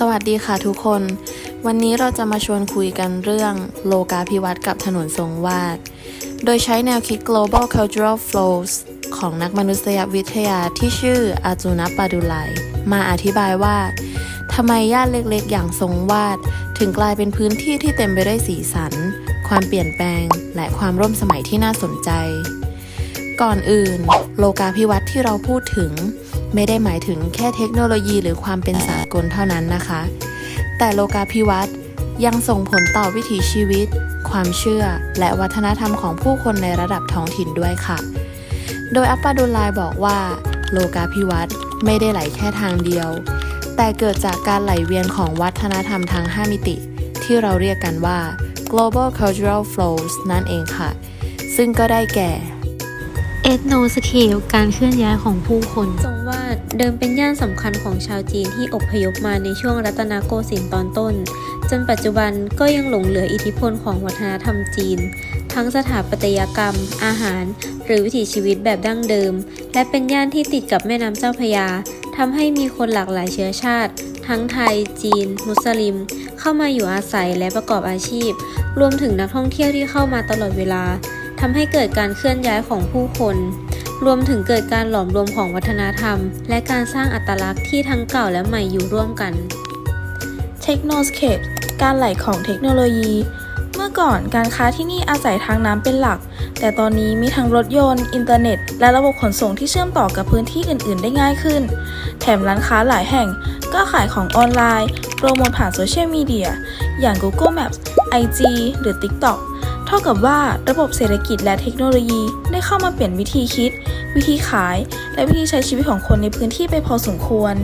สวัสดีค่ะทุกคน วันนี้เราจะมาชวนคุยกันเรื่องโลกาภิวัตน์กับถนนทรงวาด โดยใช้แนวคิด global cultural flows ของนักมนุษยวิทยาที่ชื่ออาจูนปาดุไลมาอธิบายว่าทำไมย่านเล็กๆ อย่างทรงวาด ถึงกลายเป็นพื้นที่ที่เต็มไปด้วยสีสัน ความเปลี่ยนแปลง และความร่วมสมัยที่น่าสนใจ ก่อนอื่น โลกาภิวัตน์ที่เราพูดถึง ไม่ได้หมายถึงแค่เทคโนโลยีหรือความเป็นสากลเท่านั้นนะคะ แต่โลกาภิวัตน์ยังส่งผลต่อวิถีชีวิต ความเชื่อ และวัฒนธรรมของผู้คนในระดับท้องถิ่นด้วยค่ะ โดยอัปปาดุลไลบอกว่า โลกาภิวัตน์ไม่ได้ไหลแค่ทางเดียว แต่เกิดจากการไหลเวียนของวัฒนธรรมทาง 5 มิติ ที่เราเรียกกันว่า global cultural flows นั่นเองค่ะ ซึ่งก็ได้แก่ เอทโนสเคลการเคลื่อนย้ายของผู้คนทรงวาดเดิมเป็นย่านสำคัญของชาวจีนที่อพยพมาในช่วงรัตนโกสินทร์ตอนต้น จนปัจจุบันก็ยังหลงเหลืออิทธิพลของวัฒนธรรมจีน ทั้งสถาปัตยกรรม อาหาร หรือวิถีชีวิตแบบดั้งเดิม และเป็นย่านที่ติดกับแม่น้ำเจ้าพยาทำให้มีคนหลากหลายเชื้อชาติ ทั้งไทย จีน มุสลิม เข้ามาอยู่อาศัยและประกอบอาชีพ รวมถึงนักท่องเที่ยวที่เข้ามาตลอดเวลา ทำให้เกิดการเคลื่อนย้ายของผู้คน รวมถึงเกิดการหลอมรวมของวัฒนธรรม และการสร้างอัตลักษณ์ที่ทั้งเก่าและใหม่อยู่ร่วมกันเทคโนสเคปการไหลของเทคโนโลยี เมื่อก่อนการค้าที่นี่อาศัยทางน้ำเป็นหลัก แต่ตอนนี้มีทั้งรถยนต์ อินเทอร์เน็ต และระบบขนส่งที่เชื่อมต่อกับพื้นที่อื่น ๆ ได้ง่ายขึ้น แถมร้านค้าหลายแห่งก็ขายของออนไลน์ โปรโมทผ่านโซเชียลมีเดีย อย่าง Google Maps IG หรือ TikTok ท่ากับว่าระบบเศรษฐกิจและเทคโนโลยีได้เข้ามาเปลี่ยนวิธีคิด วิธีขาย และวิธีใช้ชีวิตของคนในพื้นที่ไปพอสมควร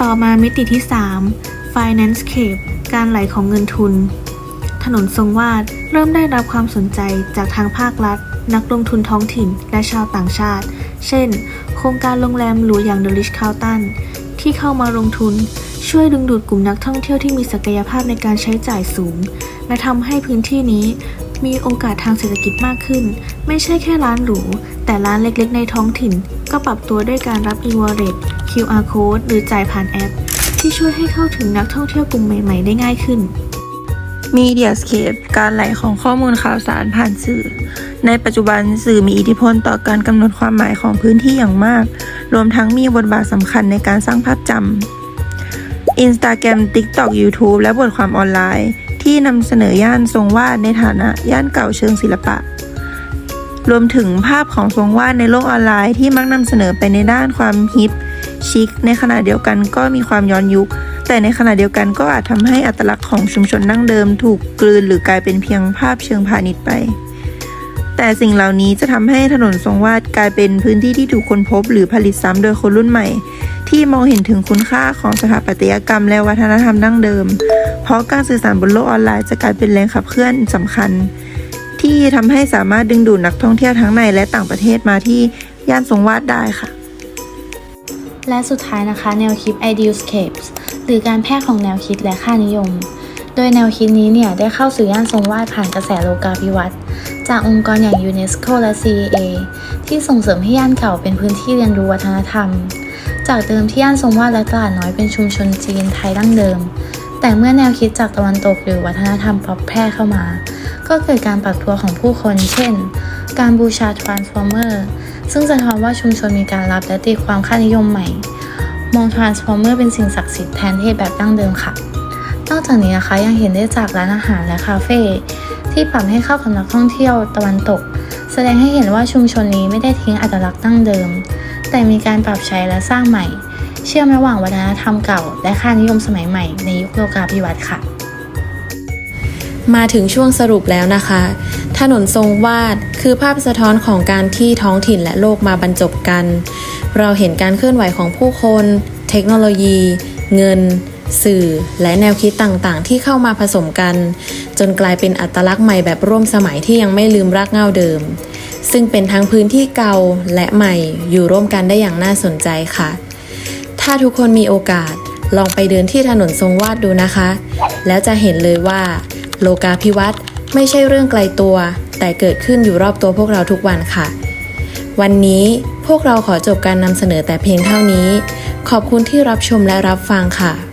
ต่อมามิติที่ 3 Finance Cape การไหลของเงินทุน ถนนทรงวาดเริ่มได้รับความสนใจจากทางภาครัฐ นักลงทุนท้องถิ่น และชาวต่างชาติ เช่น โครงการโรงแรมหรูอย่าง The Ritz Carlton ที่เข้ามาลงทุน ช่วยดึงดูดกลุ่มนักท่องเที่ยวที่มีศักยภาพในการใช้จ่ายสูง และทำให้พื้นที่นี้มีโอกาสทางเศรษฐกิจมากขึ้น ไม่ใช่แค่ร้านหรู แต่ร้านเล็กๆ ในท้องถิ่น ก็ปรับตัวด้วยการรับ e-wallet QR code หรือจ่ายผ่านแอป ที่ช่วยให้เข้าถึงนักท่องเที่ยวกลุ่มใหม่ ๆ ได้ง่ายขึ้น Mediascape การไหลของข้อมูลข่าวสารผ่านสื่อ ในปัจจุบันสื่อมีอิทธิพลต่อการกำหนดความหมายของพื้นที่อย่างมาก รวมทั้งมีบทบาทสำคัญในการสร้างภาพจำ Instagram TikTok YouTube และบทความออนไลน์ ที่นำเสนอย่านทรงวาดในฐานะย่านเก่าเชิงศิลปะ รวมถึงภาพของทรงวาดในโลกออนไลน์ที่มักนำเสนอไปในด้านความฮิปชิคในขณะเดียวกันก็มีความย้อนยุค แต่ในขณะเดียวกันก็อาจทำให้อัตลักษณ์ของชุมชนดั้งเดิมถูกกลืนหรือกลายเป็นเพียงภาพเชิงพาณิชย์ไป แต่สิ่งเหล่านี้จะทำให้ถนนทรงวาดกลายเป็นพื้นที่ที่ถูกค้นพบ หรือผลิตซ้ำโดยคนรุ่นใหม่ ที่มองเห็นถึงคุณค่าของสถาปัตยกรรมและวัฒนธรรมดั้งเดิม เพราะการสื่อสารบนโลกออนไลน์จะกลายเป็นแรงขับเคลื่อนสำคัญ ที่ทำให้สามารถดึงดูดนักท่องเที่ยวทั้งในและต่างประเทศมาที่ย่านทรงวาดได้ค่ะ และสุดท้ายนะคะแนวคิด Idealscapes รือการแพร่ของแนวคิดและค่านิยม โดยแนวคิดนี้เนี่ยได้เข้าสู่ย่านทรงวาดผ่านกระแสโลกาภิวัตน์จากองค์กรอย่างยูเนสโกและ CEA ที่ส่งเสริมให้ย่านเก่าเป็นพื้นที่เรียนรู้วัฒนธรรม จากเดิมที่ย่านทรงวาดและตลาดน้อยเป็นชุมชนจีนไทยดั้งเดิม แต่เมื่อแนวคิดจากตะวันตกหรือวัฒนธรรมป๊อปแพร่เข้ามา ก็เกิดการปรับตัวของผู้คน เช่น การบูชา Transformer ซึ่งสะท้อนว่าชุมชนมีการรับและตีความค่านิยมใหม่ มอง Transformer เป็นสิ่งศักดิ์สิทธิ์แทนเทพแบบดั้งเดิมค่ะ นอกจากนี้นะคะยังเห็นได้จากร้านอาหารและคาเฟ่ที่ปรับให้เข้ากับนักท่องเที่ยวตะวันตก แสดงให้เห็นว่าชุมชนนี้ไม่ได้ทิ้งอัตลักษณ์ดั้งเดิม แต่มีการปรับใช้และสร้างใหม่ เชื่อมระหว่างวัฒนธรรมเก่า และค่านิยมสมัยใหม่ในยุคโลกาภิวัตน์ค่ะ มาถึงช่วงสรุปแล้วนะคะ ถนนทรงวาดคือภาพสะท้อนของการที่ท้องถิ่นและโลกมาบรรจบกัน เราเห็นการเคลื่อนไหวของผู้คน เทคโนโลยี เงิน สื่อ และแนวคิดต่างๆ ที่เข้ามาผสมกัน จนกลายเป็นอัตลักษณ์ใหม่แบบร่วมสมัยที่ยังไม่ลืมรากเหง้าเดิม ซึ่งเป็นทั้งพื้นที่เก่าและใหม่อยู่ร่วมกันได้อย่างน่าสนใจค่ะ ถ้าทุกคนมีโอกาสลองไปเดินที่ถนนทรงวาดดูนะคะ แล้วจะเห็นเลยว่า โลกาภิวัตน์ไม่ใช่เรื่องไกลตัว แต่เกิดขึ้นอยู่รอบตัวพวกเราทุกวันค่ะ วันนี้ พวกเราขอจบการนำเสนอแต่เพียงเท่านี้ ขอบคุณที่รับชมและรับฟังค่ะ